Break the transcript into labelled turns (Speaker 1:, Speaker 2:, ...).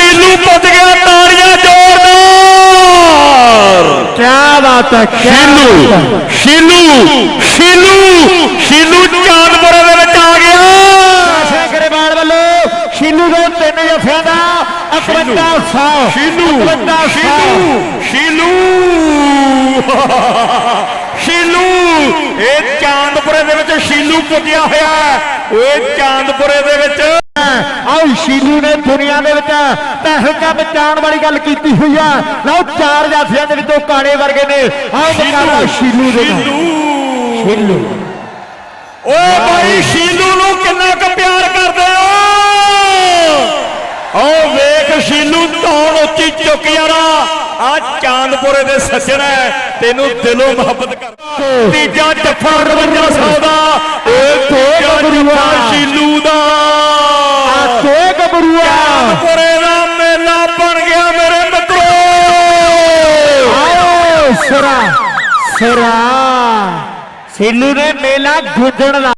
Speaker 1: ਸ਼ੀਲੂ ਪੁੱਜ ਗਿਆ ਤਾੜੀਆਂ ਜ਼ੋਰਦਾਰ
Speaker 2: ਕੀ ਬਾਤ ਹੈ ਹੈ।
Speaker 1: ਸ਼ੀਲੂ ਸ਼ੀਲੂ ਸ਼ੀਲੂ ਚਾਂਦਪੁਰੇ ਦੇ ਵਿੱਚ ਆ ਗਿਆ
Speaker 2: ਆਸ਼ਾ ਗਰੇਵਾਲ ਵੱਲੋਂ ਸ਼ੀਲੂ ਦੇ ਤਿੰਨ ਜਫਿਆਂ ਦਾ 51 100
Speaker 1: ਸ਼ੀਲੂ
Speaker 2: 51
Speaker 1: ਸ਼ੀਲੂ ਸ਼ੀਲੂ ਸ਼ੀਲੂ ਇਹ ਚਾਂਦਪੁਰੇ ਦੇ ਵਿੱਚ ਸ਼ੀਲੂ ਪੁੱਜਿਆ ਹੋਇਆ। ਓਏ ਚਾਂਦਪੁਰੇ ਦੇ ਵਿੱਚ
Speaker 2: ਆਓ ਸ਼ੀਲੂ ਨੇ ਦੁਨੀਆ ਦੇ ਵਿੱਚ ਤਹਿਲਕਾ ਬਚਾਉਣ ਵਾਲੀ ਗੱਲ ਕੀਤੀ ਹੋਈ ਆ। ਲਓ ਚਾਰ ਜਾਫੀਆਂ ਦੇ ਵਿੱਚੋਂ ਕਾਣੇ ਵਰਗੇ ਨੇ। ਆਓ ਮੁਕਾਬਲਾ ਸ਼ੀਲੂ ਦੇ ਨਾਲ। ਸ਼ੀਲੂ।
Speaker 1: ਓਏ ਭਾਈ ਸ਼ੀਲੂ ਨੂੰ ਕਿੰਨਾ ਕੁ ਪਿਆਰ ਕਰਦੇ ਹੋ? ਓ ਵੇਖ ਸ਼ੀਲੂ ਧੌਣ ਉੱਚੀ ਚੁੱਕ ਯਾਰਾ ਆ ਚਾਂਦਪੁਰੇ ਦੇ ਸੱਜਣ ਤੈਨੂੰ ਦਿਲੋਂ ਮੁਹੱਬਤ ਕਰ ਤੀਜਾ ਜੱਫਾ 5500 ਦਾ।
Speaker 2: ਸਿਰਾ। ਸਿਰਾ। ਸ਼ੀਲੂ ਨੇ ਮੇਲਾ ਗੁੱਜਣ ਦਾ।